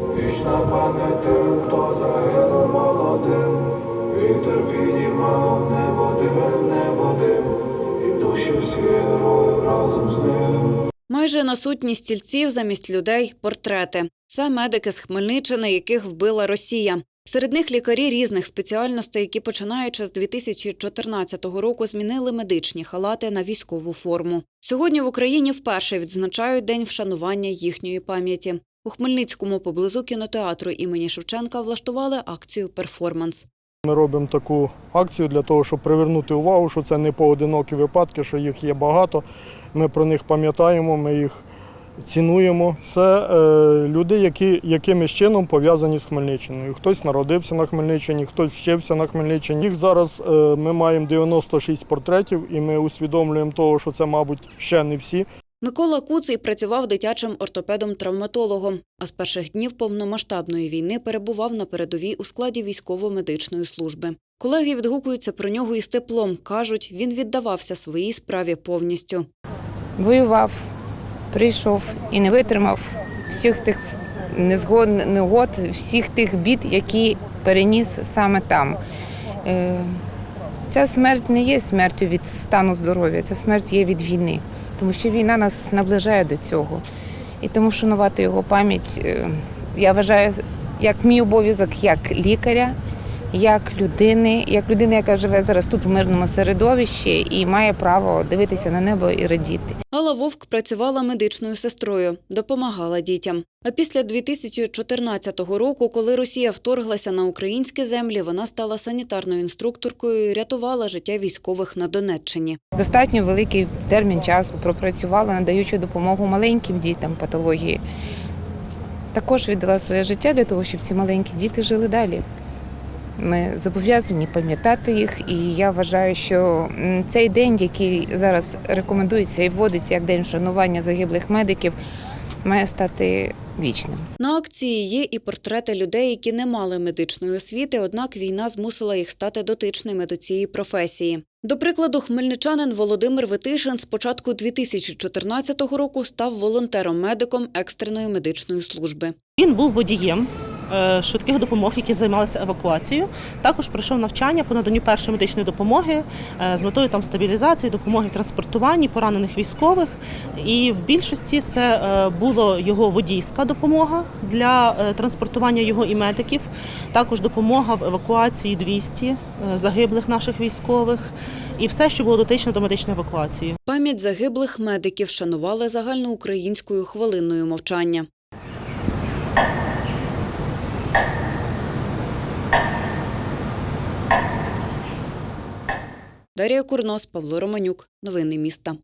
Вічна пам'ять тим, хто загинув молодим, вітер підіймав небо дим, небо дим, і душі всі героїв разом з ним. Майже на сотні стільців замість людей портрети. Це медики з Хмельниччини, яких вбила Росія. Серед них лікарі різних спеціальностей, які починаючи з 2014 року змінили медичні халати на військову форму. Сьогодні в Україні вперше відзначають день вшанування їхньої пам'яті. У Хмельницькому поблизу кінотеатру імені Шевченка влаштували акцію Перформанс. Ми робимо таку акцію для того, щоб привернути увагу, що це не поодинокі випадки, що їх є багато. Ми про них пам'ятаємо, ми їх цінуємо. Це е, люди, які якимось чином пов'язані з Хмельниччиною. Хтось народився на Хмельниччині, хтось вчився на Хмельниччині. Їх зараз е, ми маємо 96 портретів, і ми усвідомлюємо того, що це, мабуть, ще не всі. Микола Куций працював дитячим ортопедом-травматологом, а з перших днів повномасштабної війни перебував на передовій у складі військово-медичної служби. Колеги відгукуються про нього із теплом. кажуть, він віддавався своїй справі повністю. воював, прийшов і не витримав всіх тих незгод, негод, всіх тих бід, які переніс саме там. Ця смерть не є смертю від стану здоров'я, ця смерть є від війни, тому що війна нас наближає до цього. І тому вшанувати його пам'ять, е, я вважаю, як мій обов'язок як лікаря, як людини, як людини, яка живе зараз тут в мирному середовищі і має право дивитися на небо і радіти. Алла Вовк працювала медичною сестрою, допомагала дітям. А після 2014 року, коли Росія вторглася на українські землі, вона стала санітарною інструкторкою і рятувала життя військових на Донеччині. Достатньо великий термін часу пропрацювала, надаючи допомогу маленьким дітям патології. Також віддала своє життя для того, щоб ці маленькі діти жили далі. Ми зобов'язані пам'ятати їх, і я вважаю, що цей день, який зараз рекомендується і вводиться як день вшанування загиблих медиків, має стати вічним. На акції є і портрети людей, які не мали медичної освіти, однак війна змусила їх стати дотичними до цієї професії. До прикладу, хмельничанин Володимир Витишин з початку 2014 року став волонтером-медиком екстреної медичної служби. Він був водієм швидких допомог, які займалися евакуацією. Також пройшов навчання по наданню першої медичної допомоги е, з метою там стабілізації, допомоги в транспортуванні поранених військових. І в більшості це е, було його водійська допомога для е, транспортування його і медиків. Також допомога в евакуації 200 е, загиблих наших військових і все, що було дотично до медичної евакуації. Пам'ять загиблих медиків шанували загальноукраїнською хвилинною мовчання. Дар'я Курнос, Павло Романюк. Новини міста.